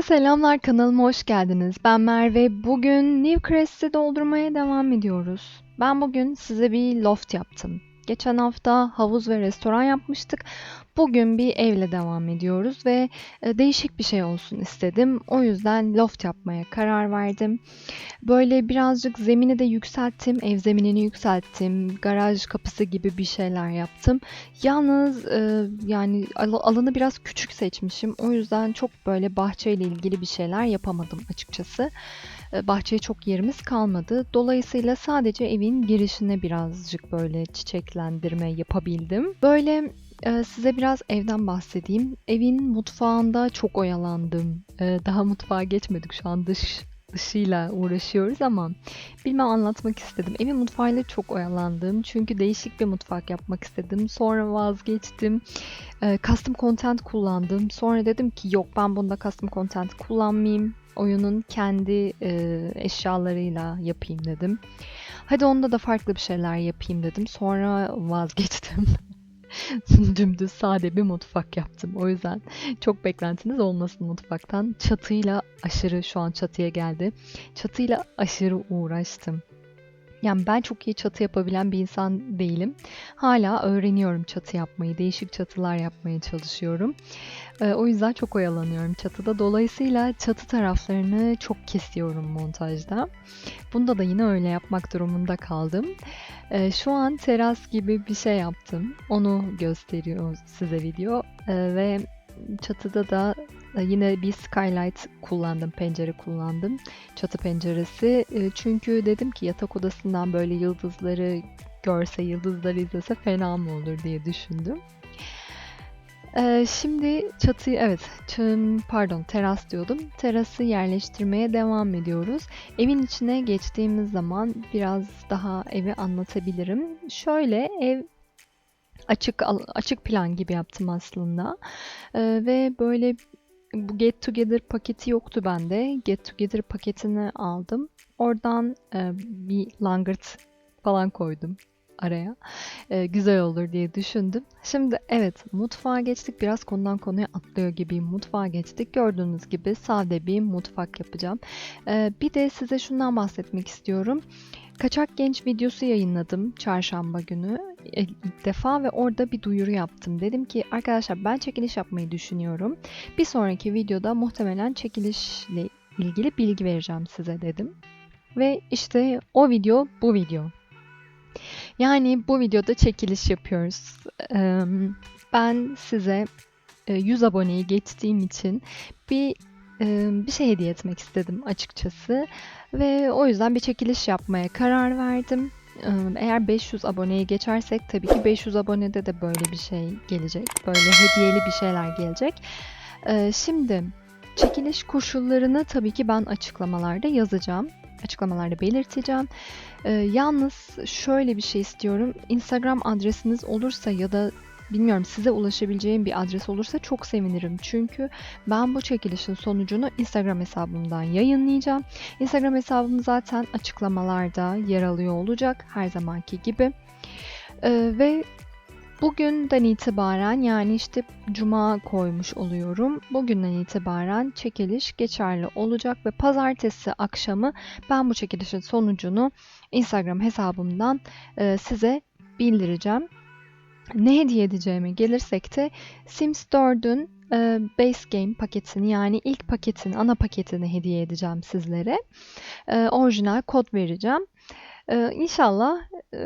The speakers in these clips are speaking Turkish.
Hepinize selamlar kanalıma hoş geldiniz. Ben Merve. Bugün Newcrest'i doldurmaya devam ediyoruz. Ben bugün size bir loft yaptım. Geçen hafta havuz ve restoran yapmıştık. Bugün bir evle devam ediyoruz ve e, değişik bir şey olsun istedim. O yüzden loft yapmaya karar verdim. Böyle birazcık zemini de yükselttim. Ev zeminini yükselttim. Garaj kapısı gibi bir şeyler yaptım. Yalnız e, yani al- alanı biraz küçük seçmişim. O yüzden çok böyle bahçeyle ilgili bir şeyler yapamadım açıkçası. E, bahçeye çok yerimiz kalmadı. Dolayısıyla sadece evin girişine birazcık böyle çiçeklendirme yapabildim. Böyle size biraz evden bahsedeyim. Evin mutfağında çok oyalandım. E, daha mutfağa geçmedik şu an dış dışıyla uğraşıyoruz ama bilmem anlatmak istedim. Evin mutfağıyla çok oyalandım. Çünkü değişik bir mutfak yapmak istedim. Sonra vazgeçtim. E, custom content kullandım. Sonra dedim ki yok ben bunda custom content kullanmayayım. Oyunun kendi e, eşyalarıyla yapayım dedim. Hadi onda da farklı bir şeyler yapayım dedim. Sonra vazgeçtim. Dümdüz sade bir mutfak yaptım. O yüzden çok beklentiniz olmasın mutfaktan. Çatıyla aşırı şu an çatıya geldi. Çatıyla aşırı uğraştım. Yani ben çok iyi çatı yapabilen bir insan değilim. Hala öğreniyorum çatı yapmayı, değişik çatılar yapmaya çalışıyorum. Ee, o yüzden çok oyalanıyorum çatıda. Dolayısıyla çatı taraflarını çok kesiyorum montajda. Bunda da yine öyle yapmak durumunda kaldım. Ee, şu an teras gibi bir şey yaptım. Onu gösteriyor size video. Ee, ve çatıda da yine bir skylight kullandım, pencere kullandım. Çatı penceresi. E, Çünkü dedim ki yatak odasından böyle yıldızları görse, yıldızları izlese fena mı olur diye düşündüm. Ee, şimdi çatıyı, evet, çım, pardon teras diyordum. Terası yerleştirmeye devam ediyoruz. Evin içine geçtiğimiz zaman biraz daha evi anlatabilirim. Şöyle ev açık açık plan gibi yaptım aslında. Ee, ve böyle bu Get Together paketi yoktu bende. Get Together paketini aldım. Oradan e, bir langırt falan koydum araya. E, güzel olur diye düşündüm. Şimdi evet mutfağa geçtik. Biraz konudan konuya atlıyor gibiyim. Mutfağa geçtik. Gördüğünüz gibi sade bir mutfak yapacağım. E, bir de size şundan bahsetmek istiyorum. Kaçak Genç videosu yayınladım çarşamba günü ilk defa ve orada bir duyuru yaptım. Dedim ki arkadaşlar ben çekiliş yapmayı düşünüyorum. Bir sonraki videoda muhtemelen çekilişle ilgili bilgi vereceğim size dedim. Ve işte o video bu video. Yani bu videoda çekiliş yapıyoruz. Ben size e, 100 aboneyi geçtiğim için bir e, bir şey hediye etmek istedim açıkçası. Ve o yüzden bir çekiliş yapmaya karar verdim. Eğer 500 aboneye geçersek tabii ki 500 abonede de böyle bir şey gelecek. Böyle hediyeli bir şeyler gelecek. Şimdi çekiliş koşullarını tabii ki ben açıklamalarda yazacağım. Açıklamalarda belirteceğim. Yalnız şöyle bir şey istiyorum. Instagram adresiniz olursa ya da bilmiyorum size ulaşabileceğim bir adres olursa çok sevinirim. Çünkü ben bu çekilişin sonucunu Instagram hesabımdan yayınlayacağım. Instagram hesabım zaten açıklamalarda yer alıyor olacak her zamanki gibi. Ee, ve bugünden itibaren yani işte cuma koymuş oluyorum. Bugünden itibaren çekiliş geçerli olacak ve pazartesi akşamı ben bu çekilişin sonucunu Instagram hesabımdan e, size bildireceğim. Ne hediye edeceğime gelirsek de Sims 4'ün e, base game paketini yani ilk paketin ana paketini hediye edeceğim sizlere. E, orijinal kod vereceğim. E, İnşallah e,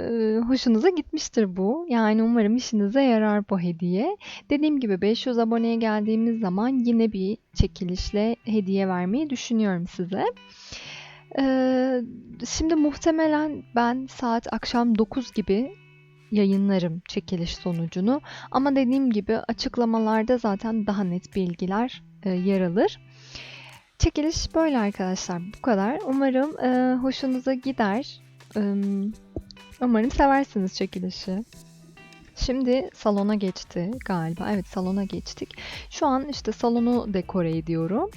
hoşunuza gitmiştir bu. Yani umarım işinize yarar bu hediye. Dediğim gibi 500 aboneye geldiğimiz zaman yine bir çekilişle hediye vermeyi düşünüyorum size. E, şimdi muhtemelen ben saat akşam 9 gibi yayınlarım çekiliş sonucunu. Ama dediğim gibi açıklamalarda zaten daha net bilgiler e, yer alır. Çekiliş böyle arkadaşlar. Bu kadar. Umarım e, hoşunuza gider. E, umarım seversiniz çekilişi. Şimdi salona geçti galiba. Evet salona geçtik. Şu an işte salonu dekore ediyorum.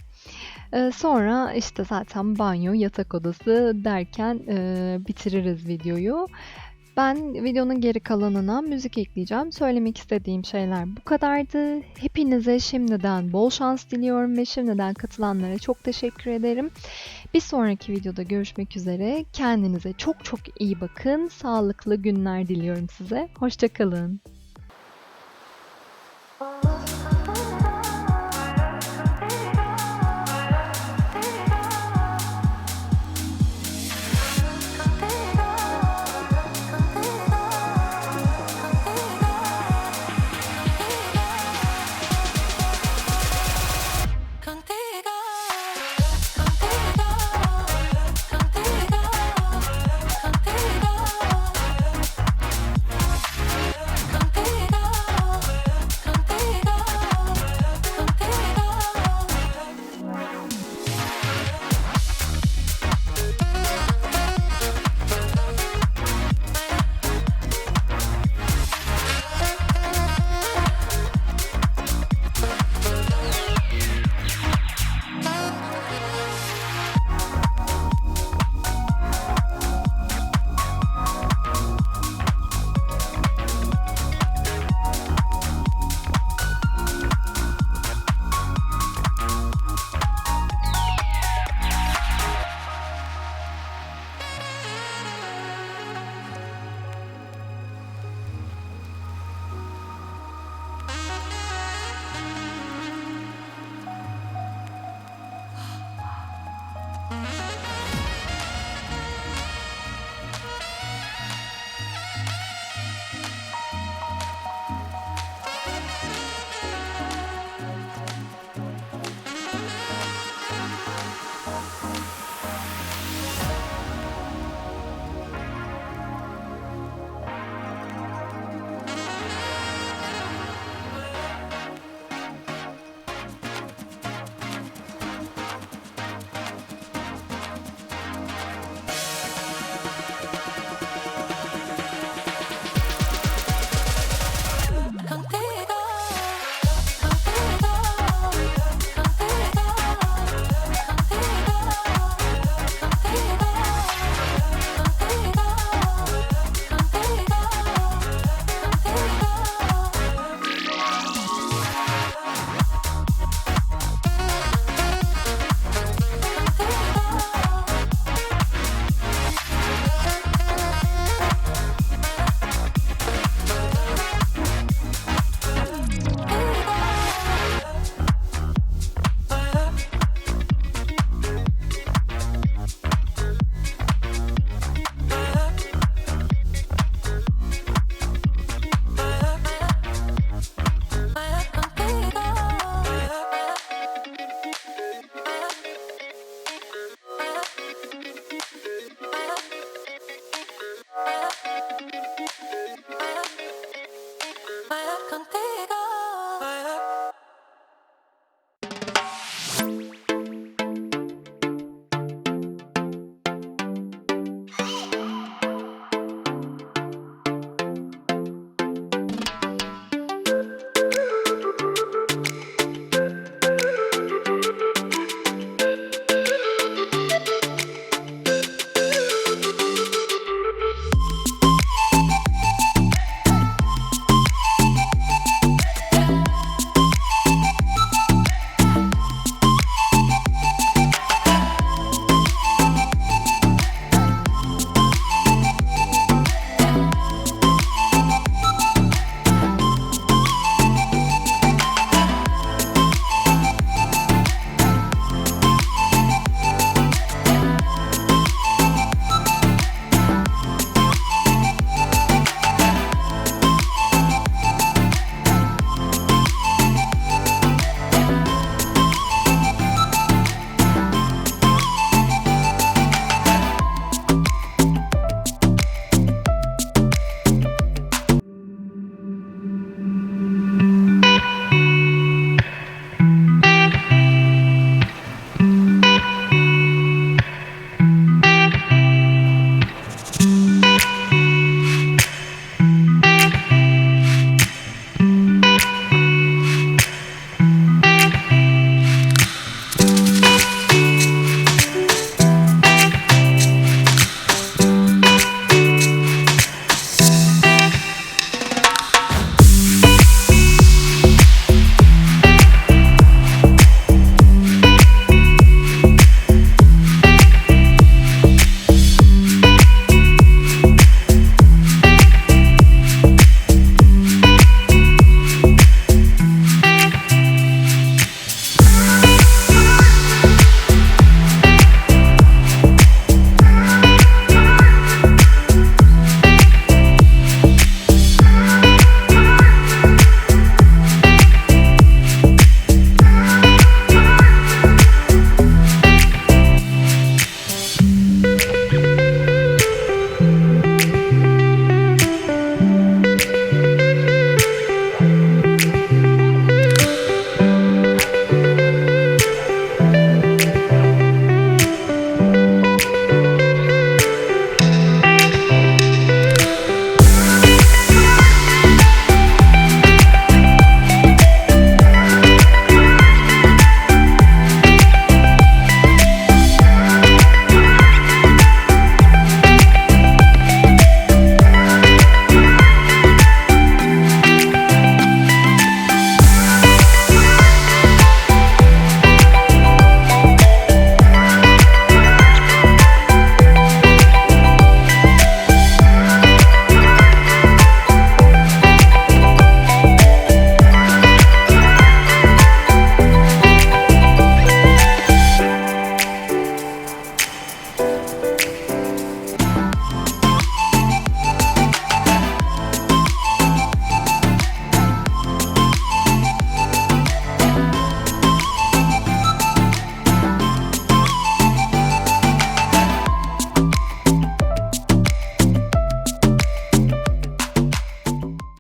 E, sonra işte zaten banyo, yatak odası derken e, bitiririz videoyu. Ben videonun geri kalanına müzik ekleyeceğim. Söylemek istediğim şeyler bu kadardı. Hepinize şimdiden bol şans diliyorum ve şimdiden katılanlara çok teşekkür ederim. Bir sonraki videoda görüşmek üzere. Kendinize çok çok iyi bakın. Sağlıklı günler diliyorum size. Hoşçakalın. Thank